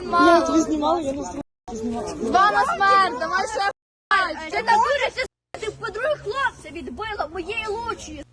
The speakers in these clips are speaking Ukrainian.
Один Я мало. знімала, я не знімала. Два на смерть, давай ще. Ти на вулиці ти подруги хлопця відбила моєї лучі.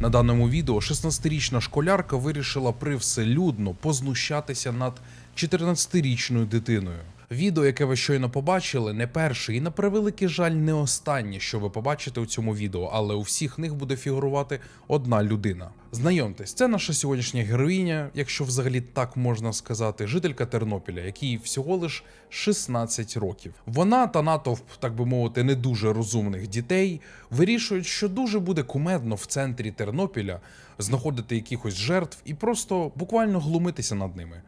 На даному відео 16-річна школярка вирішила привселюдно познущатися над 14-річною дитиною. Відео, яке ви щойно побачили, не перше і на превеликий жаль, не останнє, що ви побачите у цьому відео, але у всіх них буде фігурувати одна людина. Знайомтесь, це наша сьогоднішня героїня, якщо взагалі так можна сказати, жителька Тернопіля, якій всього лиш 16 років. Вона та натовп, так би мовити, не дуже розумних дітей вирішують, що дуже буде кумедно в центрі Тернопіля знаходити якихось жертв і просто буквально глумитися над ними.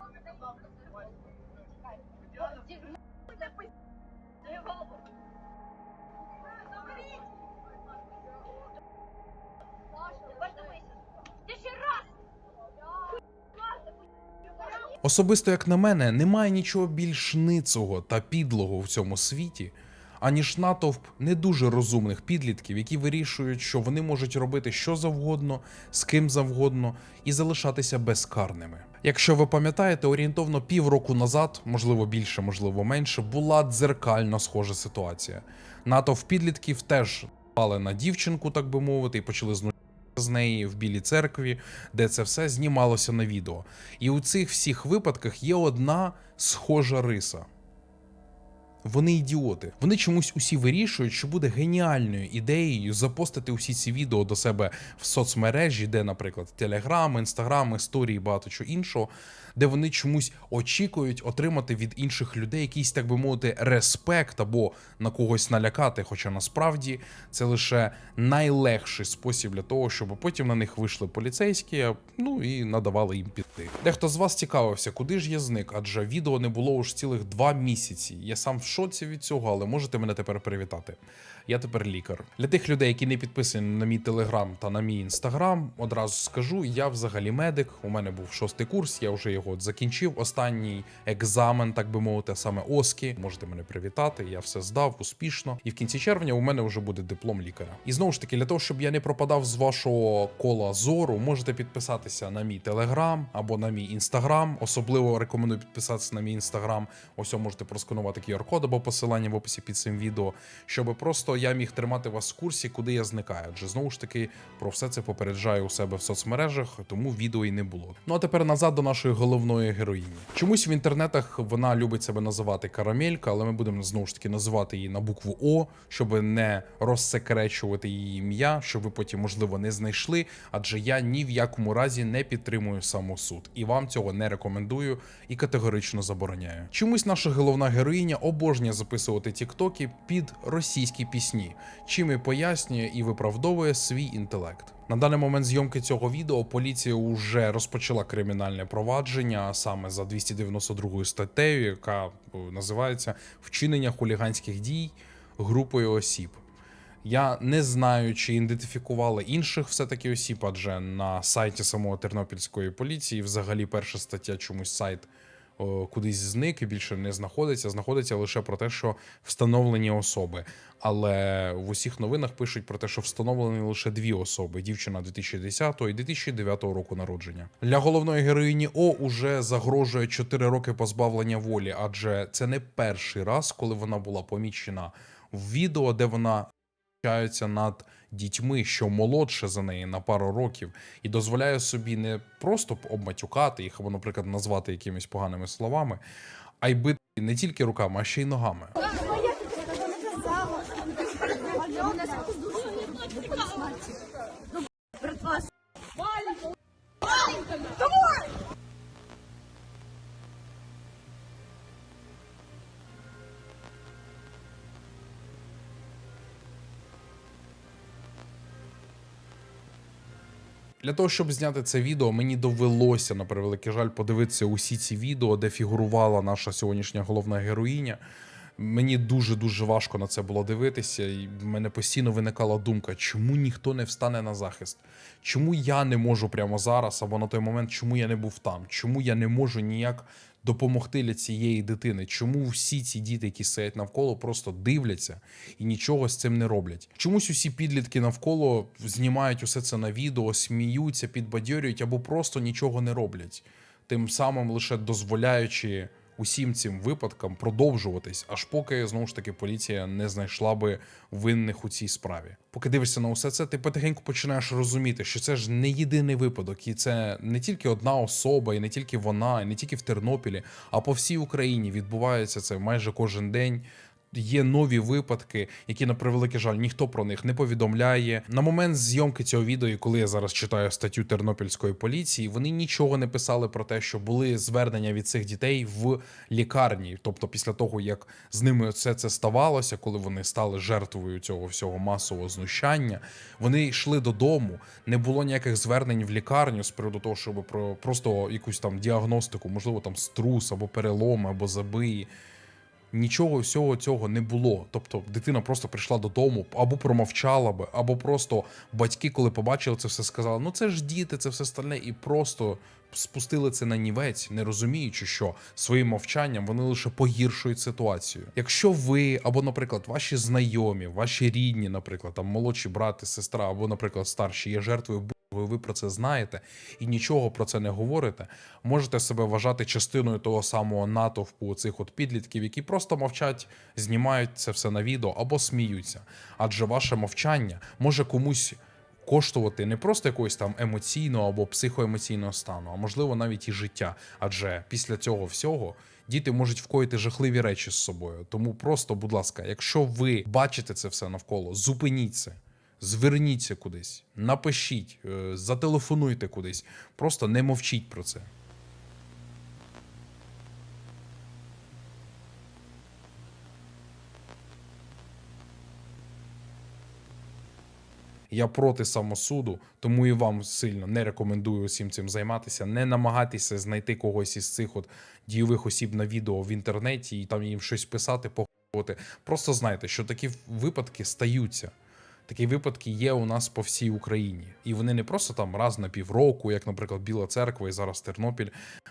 Особисто, як на мене, немає нічого більш ницого та підлого в цьому світі, аніж натовп не дуже розумних підлітків, які вирішують, що вони можуть робити що завгодно, з ким завгодно і залишатися безкарними. Якщо ви пам'ятаєте, орієнтовно півроку назад, можливо більше, можливо менше, була дзеркально схожа ситуація. Натовп підлітків теж пали на дівчинку, так би мовити, і почали знущатися з неї в білій церкві, де це все знімалося на відео. І у цих всіх випадках є одна схожа риса. Вони ідіоти. Вони чомусь усі вирішують, що буде геніальною ідеєю запостити усі ці відео до себе в соцмережі, де, наприклад, Телеграм, Інстаграм, історії, багато чого іншого, де вони чомусь очікують отримати від інших людей якийсь, так би мовити, респект або на когось налякати. Хоча насправді це лише найлегший спосіб для того, щоб потім на них вийшли поліцейські, ну і надавали їм піти. Дехто з вас цікавився, куди ж я зник, адже відео не було уж цілих два місяці. Я сам в шоці від цього, але можете мене тепер привітати. Я тепер лікар. Для тих людей, які не підписані на мій телеграм та на мій інстаграм, одразу скажу: я взагалі медик. У мене був шостий курс, я вже його закінчив. Останній екзамен, так би мовити, саме ОСКІ. Можете мене привітати. Я все здав успішно. І в кінці червня у мене вже буде диплом лікаря. І знову ж таки, для того, щоб я не пропадав з вашого кола зору, можете підписатися на мій телеграм або на мій інстаграм. Особливо рекомендую підписатися на мій інстаграм. Ось можете просканувати QR-код або посилання в описі під цим відео, щоб просто я міг тримати вас в курсі, куди я зникаю. Адже знову ж таки про все це попереджаю у себе в соцмережах, тому відео і не було. Ну а тепер назад до нашої головної героїні. Чомусь в інтернетах вона любить себе називати карамелька, але ми будемо знову ж таки називати її на букву О, щоб не розсекречувати її ім'я, щоб ви потім, можливо, не знайшли. Адже я ні в якому разі не підтримую самосуд і вам цього не рекомендую і категорично забороняю. Чомусь наша головна героїня обожнює записувати тіктоки під російські пісні, чим і пояснює і виправдовує свій інтелект. На даний момент зйомки цього відео поліція вже розпочала кримінальне провадження саме за 292 статтею, яка е, називається вчинення хуліганських дій групою осіб. Я не знаю, чи ідентифікували інших все-таки осіб, адже на сайті самого Тернопільської поліції взагалі перша стаття чомусь сайт кудись зник і більше не знаходиться. Знаходиться лише про те, що встановлені особи. Але в усіх новинах пишуть про те, що встановлені лише дві особи: дівчина 2010 і 2009 року народження. Для головної героїні О уже загрожує 4 роки позбавлення волі, адже це не перший раз, коли вона була помічена в відео, де вона знущаються над дітьми, що молодше за неї на пару років, і дозволяє собі не просто обматюкати їх або, наприклад, назвати якимись поганими словами, а й бити не тільки руками, а ще й ногами. Для того, щоб зняти це відео, мені довелося, на превеликий жаль, подивитися усі ці відео, де фігурувала наша сьогоднішня головна героїня. Мені дуже дуже важко на це було дивитися, і в мене постійно виникала думка, чому ніхто не встане на захист? Чому я не можу прямо зараз, або на той момент, чому я не був там? Чому я не можу ніяк допомогти для цієї дитини? Чому всі ці діти, які сидять навколо, просто дивляться і нічого з цим не роблять? Чомусь усі підлітки навколо знімають усе це на відео, сміються, підбадьорюють або просто нічого не роблять. тим самим лише дозволяючи усім цим випадкам продовжуватись, аж поки знову ж таки поліція не знайшла би винних у цій справі. Поки дивишся на усе це, ти потихеньку починаєш розуміти, що це ж не єдиний випадок, і це не тільки одна особа, і не тільки вона, і не тільки в Тернопілі, а по всій Україні відбувається це майже кожен день. Є нові випадки, які на превеликий жаль ніхто про них не повідомляє. На момент зйомки цього відео, коли я зараз читаю статтю тернопільської поліції, вони нічого не писали про те, що були звернення від цих дітей в лікарні. Тобто, після того як з ними все це ставалося, коли вони стали жертвою цього всього масового знущання, вони йшли додому. Не було ніяких звернень в лікарню з приводу того, щоб про просто якусь там діагностику, можливо, там струс або переломи, або забиї. Нічого всього цього не було. Тобто дитина просто прийшла додому, або промовчала би, або просто батьки, коли побачили це все, сказали: ну це ж діти, це все стальне, і просто спустили це на нівець, не розуміючи, що своїм мовчанням вони лише погіршують ситуацію. Якщо ви, або, наприклад, ваші знайомі, ваші рідні, наприклад, там молодші брати, сестра, або, наприклад, старші, є жертвою ви, ви про це знаєте і нічого про це не говорите, можете себе вважати частиною того самого натовпу цих от підлітків, які просто мовчать, знімають це все на відео або сміються. Адже ваше мовчання може комусь коштувати не просто якогось там емоційного або психоемоційного стану, а можливо навіть і життя. Адже після цього всього. Діти можуть вкоїти жахливі речі з собою. Тому просто, будь ласка, якщо ви бачите це все навколо, зупиніть це. Зверніться кудись, напишіть, е, зателефонуйте кудись. Просто не мовчіть про це. Я проти самосуду, тому і вам сильно не рекомендую усім цим займатися. Не намагайтеся знайти когось із цих от дійових осіб на відео в інтернеті і там їм щось писати, похувати. Просто знайте, що такі випадки стаються. Такі випадки є у нас по всій Україні, і вони не просто там раз на півроку, як, наприклад, Біла Церква і зараз Тернопіль.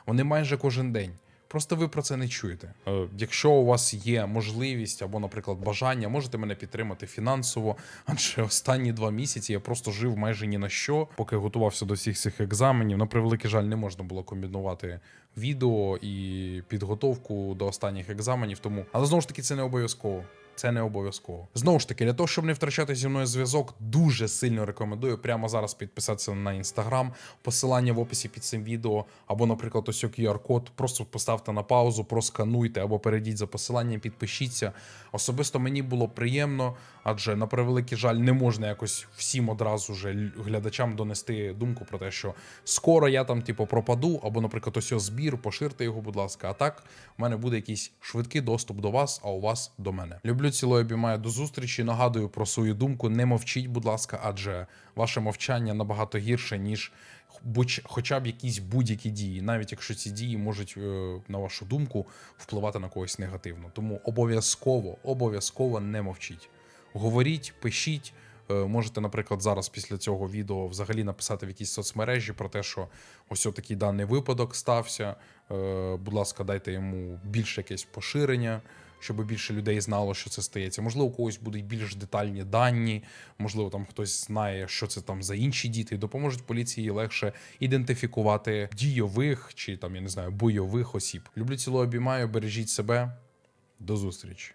Вони майже кожен день. Просто ви про це не чуєте. Е, Якщо у вас є можливість або, наприклад, бажання, можете мене підтримати фінансово. Адже останні два місяці я просто жив майже ні на що, поки готувався до всіх цих екзаменів. На превеликий жаль, не можна було комбінувати відео і підготовку до останніх екзаменів. Тому, але знову ж таки, це не обов'язково. Це не обов'язково. Знову ж таки, для того, щоб не втрачати зі мною зв'язок, дуже сильно рекомендую прямо зараз підписатися на інстаграм, посилання в описі під цим відео, або, наприклад, ось QR-код. Просто поставте на паузу, проскануйте або перейдіть за посиланням, підпишіться. Особисто мені було приємно, адже на превеликий жаль, не можна якось всім одразу же глядачам донести думку про те, що скоро я там, типу, пропаду, або, наприклад, ось збір, поширте його, будь ласка. А так, у мене буде якийсь швидкий доступ до вас, а у вас до мене. Люблю цілою обіймаю до зустрічі. Нагадую про свою думку. Не мовчіть, будь ласка, адже ваше мовчання набагато гірше, ніж будь- хоча б якісь будь-які дії, навіть якщо ці дії можуть, е, на вашу думку, впливати на когось негативно. Тому обов'язково, обов'язково не мовчіть. Говоріть, пишіть. Е, Можете, наприклад, зараз після цього відео взагалі написати в якійсь соцмережі про те, що ось такий даний випадок стався. Е, Будь ласка, дайте йому більше якесь поширення, щоб більше людей знало, що це стається. Можливо, у когось будуть більш детальні дані, можливо, там хтось знає, що це там за інші діти, і допоможуть поліції легше ідентифікувати дійових чи там, я не знаю, бойових осіб. Люблю ціло обіймаю, бережіть себе. До зустрічі.